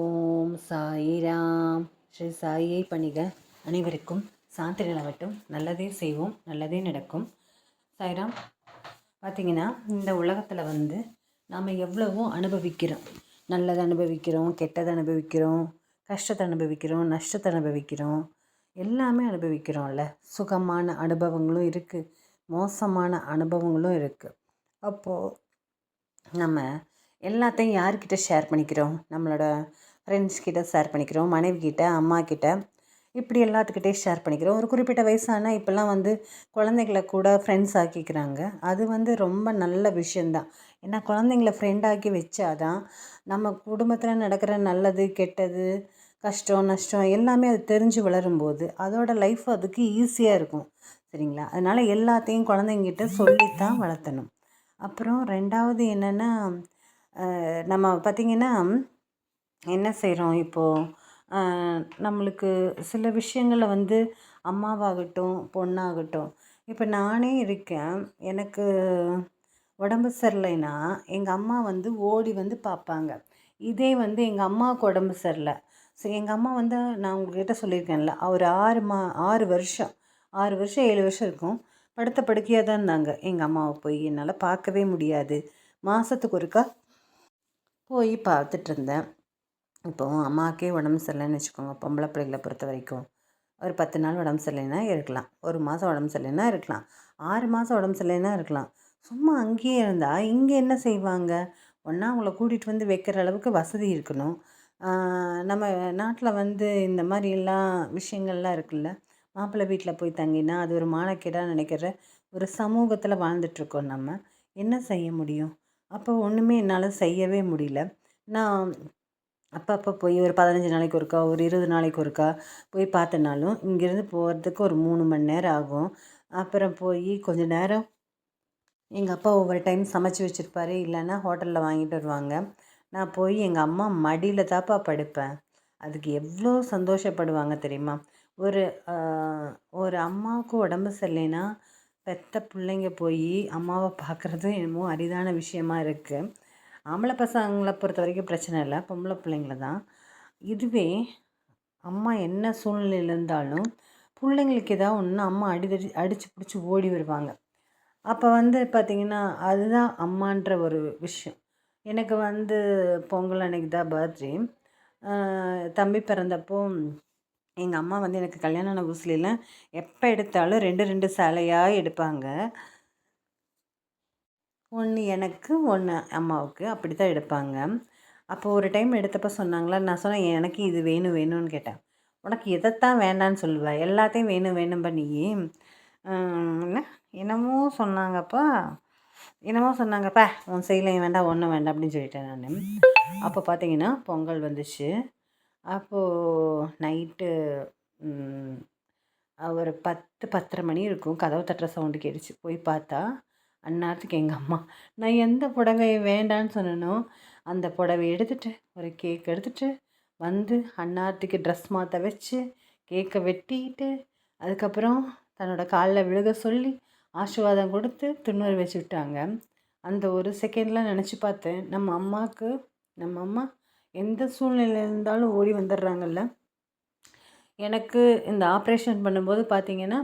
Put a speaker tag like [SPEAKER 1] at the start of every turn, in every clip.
[SPEAKER 1] ஓம் சாயிராம் ஸ்ரீ சாயை பணிக அனைவருக்கும் சாந்தி நிலவட்டும். நல்லதே செய்வோம் நல்லதே நடக்கும். சாய்ராம் பார்த்திங்கன்னா இந்த உலகத்தில் வந்து நாம் எவ்வளவோ அனுபவிக்கிறோம். நல்லதை அனுபவிக்கிறோம் கெட்டதை அனுபவிக்கிறோம் கஷ்டத்தை அனுபவிக்கிறோம் நஷ்டத்தை அனுபவிக்கிறோம். எல்லாமே அனுபவிக்கிறோம்ல. சுகமான அனுபவங்களும் இருக்குது மோசமான அனுபவங்களும் இருக்குது அப்போது நம்ம எல்லாத்தையும் யார்கிட்ட ஷேர் பண்ணிக்கிறோம்? நம்மளோட ஃப்ரெண்ட்ஸ் கிட்ட ஷேர் பண்ணிக்கிறோம் மனைவி கிட்ட அம்மா கிட்ட இப்படி எல்லாத்துக்கிட்டே ஷேர் பண்ணிக்கிறோம். ஒரு குறிப்பிட்ட வயசானால் இப்போல்லாம் வந்து குழந்தைங்கள கூட ஃப்ரெண்ட்ஸ் ஆக்கிக்கிறாங்க. அது வந்து ரொம்ப நல்ல விஷயந்தான் ஏன்னா குழந்தைங்கள ஃப்ரெண்டாக்கி வச்சாதான் நம்ம குடும்பத்தில் நடக்கிற நல்லது கெட்டது கஷ்டம் நஷ்டம் எல்லாமே அது தெரிஞ்சு வளரும்போது அதோட லைஃப் அதுக்கு ஈஸியாக இருக்கும். சரிங்களா? அதனால் எல்லாத்தையும் குழந்தைங்கிட்ட சொல்லித்தான் வளர்த்தணும். அப்புறம் ரெண்டாவது என்னென்னா நம்ம பார்த்திங்கன்னா என்ன செய்கிறோம் இப்போது நம்மளுக்கு சில விஷயங்களை வந்து அம்மாவாகட்டும் பொண்ணாகட்டும். இப்போ நானே இருக்கேன். எனக்கு உடம்பு சரியில்லைன்னா எங்கள் அம்மா வந்து ஓடி வந்து பார்ப்பாங்க இதே வந்து எங்கள் அம்மாவுக்கு உடம்பு சரியில்லை. ஸோ எங்கள் அம்மா வந்து நான் உங்கள்கிட்ட சொல்லியிருக்கேன்ல ஒரு ஆறு மா ஆறு வருஷம் ஆறு வருஷம் ஏழு வருஷம் இருக்கும். படுத்த படுக்கையாக தான் இருந்தாங்க. எங்கள் அம்மாவை போய் என்னால் பார்க்கவே முடியாது. மாதத்துக்கு ஒருக்கா போய் பார்த்துட்ருந்தேன் இப்போது அம்மாவுக்கே உடம்பு சரியில்லைன்னு வச்சுக்கோங்க பொம்பளை பிள்ளைகளை பொறுத்த வரைக்கும். ஒரு பத்து நாள் உடம்பு சரியில்லைன்னா இருக்கலாம். ஒரு மாதம் உடம்பு சரியில்லைன்னா இருக்கலாம். ஆறு மாதம் உடம்பு சரியில்லைன்னா இருக்கலாம். சும்மா அங்கேயே இருந்தால் இங்கே என்ன செய்வாங்க? ஒன்றா அவங்கள கூட்டிகிட்டு வந்து வைக்கிற அளவுக்கு வசதி இருக்கணும். நம்ம நாட்டில் வந்து இந்த மாதிரிலாம் விஷயங்கள்லாம் இருக்குல்ல? மாப்பிள்ளை வீட்டில் போய் தங்கினா அது ஒரு மானக்கேடாக நினைக்கிற ஒரு சமூகத்தில் வாழ்ந்துட்டுருக்கோம் நம்ம. என்ன செய்ய முடியும்? அப்போ ஒன்றுமே என்னால் செய்யவே முடியல. நான் அப்பப்போ போய் ஒரு பதினஞ்சு நாளைக்கு ஒருக்கா ஒரு இருபது நாளைக்கு ஒருக்கா போய் பார்த்தனாலும் இங்கேருந்து போகிறதுக்கு ஒரு மூணு மணி நேரம் ஆகும். அப்புறம் போய் கொஞ்ச நேரம் எங்கள் அப்பா ஒவ்வொரு டைம் சமைச்சி வச்சுருப்பாரு. இல்லைன்னா ஹோட்டலில் வாங்கிட்டு வருவாங்க. நான் போய் எங்கள் அம்மா மடியில் தாப்பா படுப்பேன். அதுக்கு எவ்வளோ சந்தோஷப்படுவாங்க தெரியுமா? ஒரு ஒரு அம்மாவுக்கு உடம்பு சரியில்லைன்னா பெற்ற பிள்ளைங்க போய் அம்மாவை பார்க்குறது என்னமோ அரிதான விஷயமா இருக்குது ஆம்பளை பசங்களை பொறுத்த வரைக்கும் பிரச்சனை இல்லை. பொம்பளை பிள்ளைங்கள தான். இதுவே அம்மா என்ன சூழ்நிலையில் இருந்தாலும் பிள்ளைங்களுக்கு ஏதாவது ஒன்று அம்மா அடிதடி அடித்து பிடிச்சி ஓடி வருவாங்க. அப்போ வந்து பார்த்திங்கன்னா அதுதான் அம்மான்ற ஒரு விஷயம். எனக்கு வந்து பொங்கல் அன்னைக்கு தான் பர்த்டே. தம்பி பிறந்தப்போ எங்கள் அம்மா வந்து எனக்கு கல்யாணம் ஆன புதுசுல எப்போ எடுத்தாலும் ரெண்டு ரெண்டு சேலையாக எடுப்பாங்க. ஒன்று எனக்கு ஒன்று அம்மாவுக்கு. அப்படி தான் எடுப்பாங்க. அப்போ ஒரு டைம் எடுத்தப்போ சொன்னாங்களா நான் சொன்னேன் எனக்கு இது வேணும் வேணும்னு கேட்டேன். உனக்கு எதைத்தான் வேண்டான்னு சொல்லுவேன் எல்லாத்தையும் வேணும் வேணும் பண்ணி. என்ன? என்னமோ சொன்னாங்கப்பா. என்னமோ சொன்னாங்கப்பா உன் செய்யலையும் வேண்டாம் ஒன்றும் வேண்டாம் அப்படின்னு சொல்லிட்டேன் நான். அப்போ பார்த்தீங்கன்னா பொங்கல் வந்துச்சு. அப்போது நைட்டு ஒரு பத்து பத்தரை மணி இருக்கும். கதவு தட்டுற சவுண்டு கேட்டுச்சு. போய் பார்த்தா அந்நேரத்துக்கு எங்கள் அம்மா நான் எந்த புடவையை வேண்டான்னு சொன்னனோ அந்த புடவை எடுத்துகிட்டு ஒரு கேக் எடுத்துகிட்டு வந்து அந்நேரத்துக்கு ட்ரெஸ் மாற்ற வச்சு கேக்கை வெட்டிட்டு அதுக்கப்புறம் தன்னோட காலில் விழுக சொல்லி ஆசீர்வாதம் கொடுத்து துண்ணூறு வச்சு விட்டாங்க. அந்த ஒரு செகண்டில் நினச்சி பார்த்தேன் நம்ம அம்மாவுக்கு நம்ம அம்மா எந்த சூழ்நிலையில் இருந்தாலும் ஓடி வந்துடுறாங்கல்ல. எனக்கு இந்த ஆப்ரேஷன் பண்ணும்போது பார்த்திங்கன்னா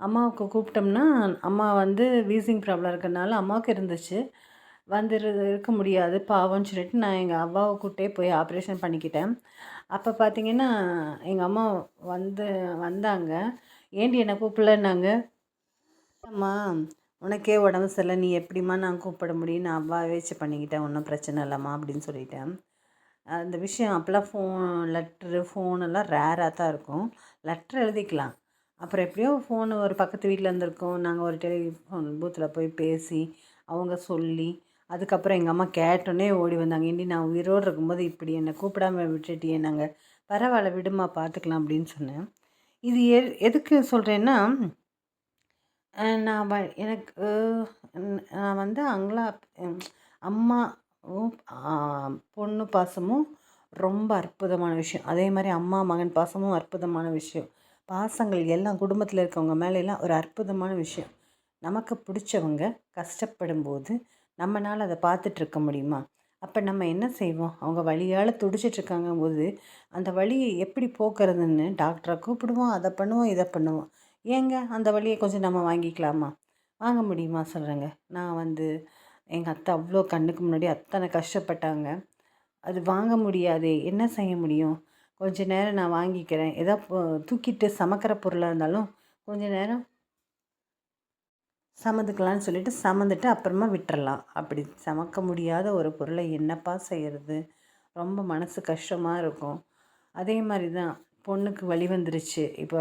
[SPEAKER 1] அம்மாவுக்கு கூப்பிட்டோம்னா அம்மா வந்து வீசிங் ப்ராப்ளம் இருக்கிறனால அம்மாவுக்கு இருந்துச்சு. வந்து இருக்க முடியாது பாவம்னு சொல்லிட்டு நான் எங்கள் அவ்வாவை கூப்பிட்டே போய் ஆப்ரேஷன் பண்ணிக்கிட்டேன். அப்போ பார்த்தீங்கன்னா எங்கள் அம்மா வந்து வந்தாங்க. ஏண்டி என்னை கூப்பிடலன்னாங்க? அம்மா உனக்கே உடம்பு சரியில்லை. நீ எப்படிம்மா நான் கூப்பிட முடியும்? நான் அவ்வா வச்சு பண்ணிக்கிட்டேன். ஒன்றும் பிரச்சனை இல்லைம்மா அப்படின்னு சொல்லிட்டேன். அந்த விஷயம் அப்போல்லாம் ஃபோன் லெட்ரு ஃபோனெல்லாம் ரேராக தான் இருக்கும். லெட்ரு எழுதிக்கலாம். அப்புறம் எப்படியோ ஃபோனு ஒரு பக்கத்து வீட்டில் இருந்திருக்கோம். நாங்கள் ஒரு டெலிஃபோன் பூத்தில் போய் பேசி அவங்க சொல்லி அதுக்கப்புறம் எங்கள் அம்மா கேட்டோன்னே ஓடி வந்தாங்க. இண்டி நான் உயிரோடு இருக்கும்போது இப்படி என்னை கூப்பிடாம விட்டுட்டியே நாங்கள் பரவாயில்ல விடுமா பார்த்துக்கலாம் அப்படின்னு சொன்னேன். இது எ எதுக்கு சொல்கிறேன்னா நான் வ எனக்கு நான் வந்து அங்களா அம்மா பொண்ணு பாசமும் ரொம்ப அற்புதமான விஷயம். அதே மாதிரி அம்மா மகன் பாசமும் அற்புதமான விஷயம். பாசங்கள் எல்லாம் குடும்பத்தில் இருக்கவங்க மேலெல்லாம் ஒரு அற்புதமான விஷயம். நமக்கு பிடிச்சவங்க கஷ்டப்படும் போது நம்மளால் அதை பார்த்துட்ருக்க முடியுமா? அப்போ நம்ம என்ன செய்வோம்? அவங்க வழியால் துடிச்சிட்ருக்காங்க போது அந்த வழியை எப்படி போக்குறதுன்னு டாக்டரை கூப்பிடுவோம். அதை பண்ணுவோம் இதை பண்ணுவோம். ஏங்க அந்த வழியை கொஞ்சம் நம்ம வாங்கிக்கலாமா? வாங்க முடியுமா சொல்கிறேங்க நான் வந்து எங்கள் அத்தை அவ்வளோ கண்ணுக்கு முன்னாடி அத்தனை கஷ்டப்பட்டாங்க. அது வாங்க முடியாது என்ன செய்ய முடியும்? கொஞ்ச நேரம் நான் வாங்கிக்கிறேன். ஏதோ தூக்கிட்டு சமைக்கிற பொருளாக இருந்தாலும் கொஞ்ச நேரம் சமந்துக்கலான்னு சொல்லிட்டு சமந்துட்டு அப்புறமா விட்டுறலாம். அப்படி சமக்க முடியாத ஒரு பொருளை என்னப்பா செய்கிறது ரொம்ப மனசு கஷ்டமாக இருக்கும். அதே மாதிரி தான் பொண்ணுக்கு வழி வந்துருச்சு. இப்போ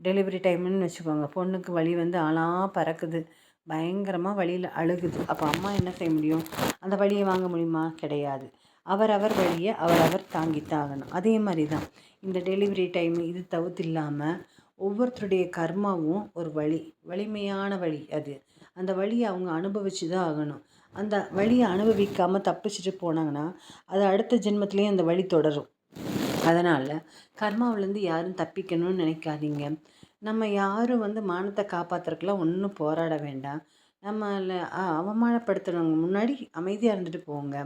[SPEAKER 1] டெலிவரி டைம்னு வச்சுக்கோங்க. பொண்ணுக்கு வலி வந்து ஆளாக பறக்குது. பயங்கரமாக வழியில் அழுகுது. அப்போ அம்மா என்ன செய்ய முடியும்? அந்த வழியை வாங்க முடியுமா? கிடையாது. அவரவர் வழியை அவரவர் தாங்கித்தாகணும். அதே மாதிரி தான் இந்த டெலிவரி டைம் இது தவிர்த்து இல்லாமல் ஒவ்வொருத்தருடைய கர்மாவும் ஒரு வழி வலிமையான வழி அது. அந்த வழியை அவங்க அனுபவித்து தான் ஆகணும். அந்த வழியை அனுபவிக்காமல் தப்பிச்சுட்டு போனாங்கன்னா அது அடுத்த ஜென்மத்துலேயும் அந்த வழி தொடரும். அதனால் கர்மாவிலேருந்து யாரும் தப்பிக்கணும்னு நினைக்காதீங்க. நம்ம யாரும் வந்து மானத்தை காப்பாற்றுறதுக்குலாம் ஒன்றும் போராட வேண்டாம். நம்மளை அவமானப்படுத்துறவங்க முன்னாடி அமைதியாக இருந்துட்டு போங்க.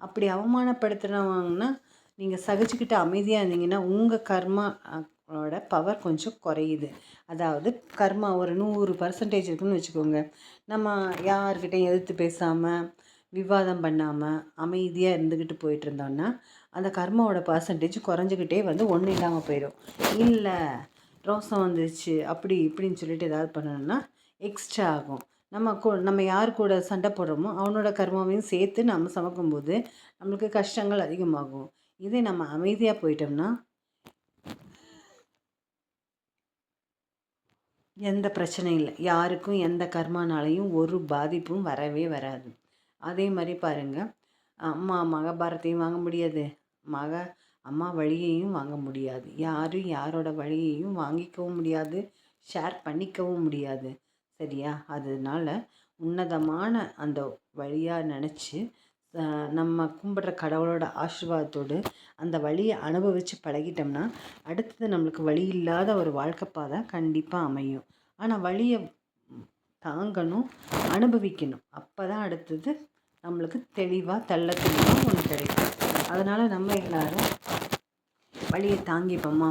[SPEAKER 1] அப்படி அவமானப்படுத்துகிறவங்கன்னா நீங்கள் சகிச்சுக்கிட்டு அமைதியாக இருந்தீங்கன்னா உங்கள் கர்மாவோட பவர் கொஞ்சம் குறையுது. அதாவது கர்மா ஒரு நூறு பர்சன்டேஜ் இருக்குன்னு வச்சுக்கோங்க. நம்ம யார்கிட்டையும் எதிர்த்து பேசாமல் விவாதம் பண்ணாமல் அமைதியாக இருந்துக்கிட்டு போயிட்டு இருந்தோன்னா அந்த கர்மாவோட பர்சன்டேஜ் குறைஞ்சிக்கிட்டே வந்து ஒன்றும் இல்லாமல் போயிடும். இல்லை ரோசம் வந்துச்சு அப்படி இப்படின்னு சொல்லிட்டு ஏதாவது பண்ணணும்னா எக்ஸ்ட்ரா ஆகும். நம்ம கூ நம்ம யார் கூட சண்டை போடுறோமோ அவனோட கர்மாவையும் சேர்த்து நம்ம சமைக்கும்போது நம்மளுக்கு கஷ்டங்கள் அதிகமாகும். இதே நம்ம அமைதியாக போயிட்டோம்னா எந்த பிரச்சனையும் இல்லை. யாருக்கும் எந்த கர்மானாலையும் ஒரு பாதிப்பும் வரவே வராது. அதே மாதிரி பாருங்கள் அம்மா மகாபாரத்தையும் வாங்க முடியாது. மக அம்மா வழியையும் வாங்க முடியாது. யாரும் யாரோட வழியையும் வாங்கிக்கவும் முடியாது. ஷேர் பண்ணிக்கவும் முடியாது. சரியா? அதனால் உன்னதமான அந்த வழியாக நினச்சி நம்ம கும்பிட்ற கடவுளோட ஆசிர்வாதத்தோடு அந்த வழியை அனுபவித்து பழகிட்டோம்னா அடுத்தது நம்மளுக்கு வழி இல்லாத ஒரு வாழ்க்கை பாதை கண்டிப்பாக அமையும். ஆனால் வழியை தாங்கணும் அனுபவிக்கணும். அப்போ தான் அடுத்தது நம்மளுக்கு தெளிவாக தள்ள தெளிவாக ஒன்று கிடைக்கும். அதனால் நம்ம எல்லோரும் வழியை தாங்கிப்போமா?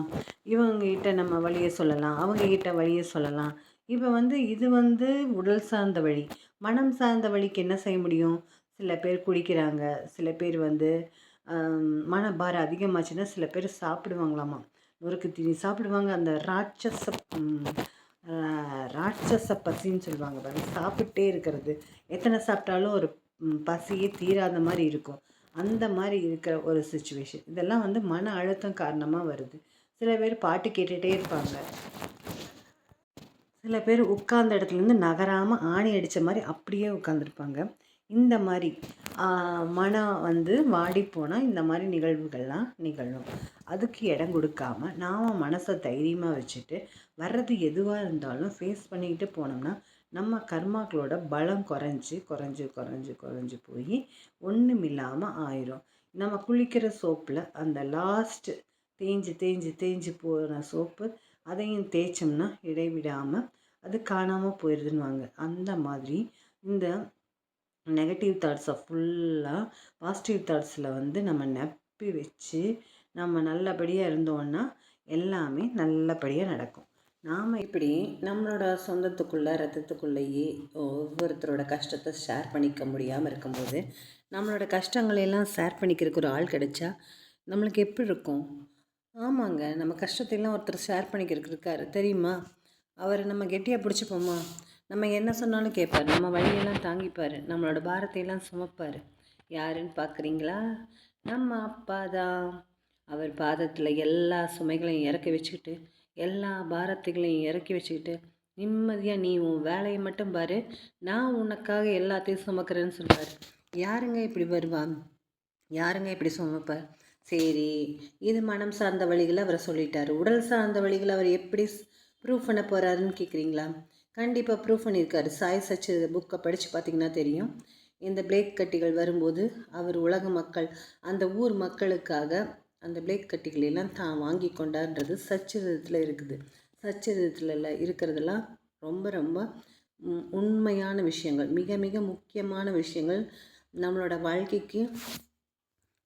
[SPEAKER 1] இவங்ககிட்ட நம்ம வழியை சொல்லலாம் அவங்கக்கிட்ட வழியை சொல்லலாம். இப்போ வந்து இது வந்து உடல் சார்ந்த வழி மனம் சார்ந்த வழிக்கு என்ன செய்ய முடியும்? சில பேர் குடிக்கிறாங்க. சில பேர் வந்து மனபாரம் அதிகமாச்சுன்னா சில பேர் சாப்பிடுவாங்களாமா? நொறுக்கு தீனி சாப்பிடுவாங்க. அந்த ராட்சச ராட்சச பசின்னு சொல்லுவாங்க பாருங்க. சாப்பிட்டே இருக்கிறது. எத்தனை சாப்பிட்டாலும் ஒரு பசியே தீராத மாதிரி இருக்கும். அந்த மாதிரி இருக்கிற ஒரு சுச்சுவேஷன் இதெல்லாம் வந்து மன அழுத்தம் காரணமாக வருது. சில பேர் பாட்டு கேட்டுகிட்டே இருப்பாங்க. சில பேர் உட்கார்ந்த இடத்துலேருந்து நகராமல் ஆணி அடித்த மாதிரி அப்படியே உட்காந்துருப்பாங்க இந்த மாதிரி மனம் வந்து வாடி போனால் இந்த மாதிரி நிகழ்வுகள்லாம் நிகழும். அதுக்கு இடம் கொடுக்காம நாம் மனசை தைரியமாக வச்சுட்டு வர்றது எதுவாக இருந்தாலும் ஃபேஸ் பண்ணிக்கிட்டு போனோம்னா நம்ம கர்மாக்களோட பலம் குறைஞ்சி குறைஞ்சி குறைஞ்சி குறைஞ்சி போய் ஒன்றும் இல்லாமல் ஆயிரும். நம்ம குளிக்கிற சோப்பில் அந்த லாஸ்ட்டு தேஞ்சு தேஞ்சு தேஞ்சு போகிற சோப்பு அதையும் தேய்ச்சோம்னா இடைவிடாமல் அது காணாமல் போயிடுதுன்னுவாங்க அந்த மாதிரி இந்த நெகட்டிவ் தாட்ஸை ஃபுல்லாக பாசிட்டிவ் தாட்ஸில் வந்து நம்ம நப்பி வச்சு நம்ம நல்லபடியாக இருந்தோன்னா எல்லாமே நல்லபடியாக நடக்கும். நாம் இப்படி நம்மளோட சொந்தத்துக்குள்ளே ரத்தத்துக்குள்ளேயே ஒவ்வொருத்தரோட கஷ்டத்தை ஷேர் பண்ணிக்க முடியாமல் இருக்கும்போது நம்மளோட கஷ்டங்களையெல்லாம் ஷேர் பண்ணிக்கிறதுக்கு ஒரு ஆள் கிடைச்சா நம்மளுக்கு எப்படி இருக்கும்? ஆமாங்க நம்ம கஷ்டத்தையெல்லாம் ஒருத்தர் ஷேர் பண்ணிக்கிறதுக்கு இருக்காரு. தெரியுமா? அவரை நம்ம கெட்டியாக பிடிச்சிப்போமா? நம்ம என்ன சொன்னாலும் கேட்பார் நம்ம வழியெல்லாம் தாங்கிப்பார். நம்மளோட பாரத்தையெல்லாம் சுமப்பார். யாருன்னு பார்க்குறீங்களா நம்ம அப்பா தான். அவர் பாதத்தில் எல்லா சுமைகளையும் இறக்கி வச்சுக்கிட்டு எல்லா பாரத்துகளையும் இறக்கி வச்சுக்கிட்டு நிம்மதியாக நீ உன் வேலையை மட்டும் பாரு. நான் உனக்காக எல்லாத்தையும் சுமக்கிறேன்னு சொல்லுவார். யாருங்க இப்படி வருவான் யாருங்க இப்படி சுமப்பார் சரி இது மனம் சார்ந்த வழிகளை அவர் சொல்லிட்டார். உடல் சார்ந்த வழிகளை அவர் எப்படி ப்ரூவ் பண்ண போகிறாருன்னு கேட்குறீங்களா கண்டிப்பாக ப்ரூவ் பண்ணியிருக்காரு சாய் சச்சு புக்கை படித்து பார்த்திங்கன்னா தெரியும். இந்த பிளேக் கட்டிகள் வரும்போது அவர் உலக மக்கள் அந்த ஊர் மக்களுக்காக அந்த பிளேக் கட்டிகளெல்லாம் தான் வாங்கி கொண்டார்ன்றது சச்சரிதத்தில் இருக்குது. சச்சரிதத்தில் இருக்கிறதெல்லாம் ரொம்ப ரொம்ப உண்மையான விஷயங்கள். மிக மிக முக்கியமான விஷயங்கள். நம்மளோட வாழ்க்கைக்கு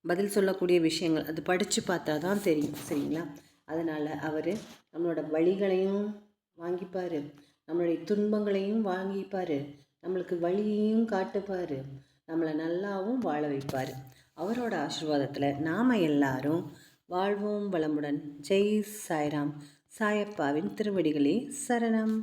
[SPEAKER 1] பதில் சொல்லக்கூடிய விஷயங்கள். அது படித்து பார்த்தா தான் தெரியும். சரிங்களா? அதனால் அவர் நம்மளோட வழிகளையும் வாங்கிப்பார். நம்மளுடைய துன்பங்களையும் வாங்கிப்பார். நம்மளுக்கு வழியையும் காட்டுப்பார். நம்மளை நல்லாவும் வாழ வைப்பார். அவரோட ஆசிர்வாதத்தில் நாம் எல்லாரும் வாழ்வோம் வளமுடன். ஜெய் சாய்ராம். சாயப்பாவின் திருவடிகளே சரணம்.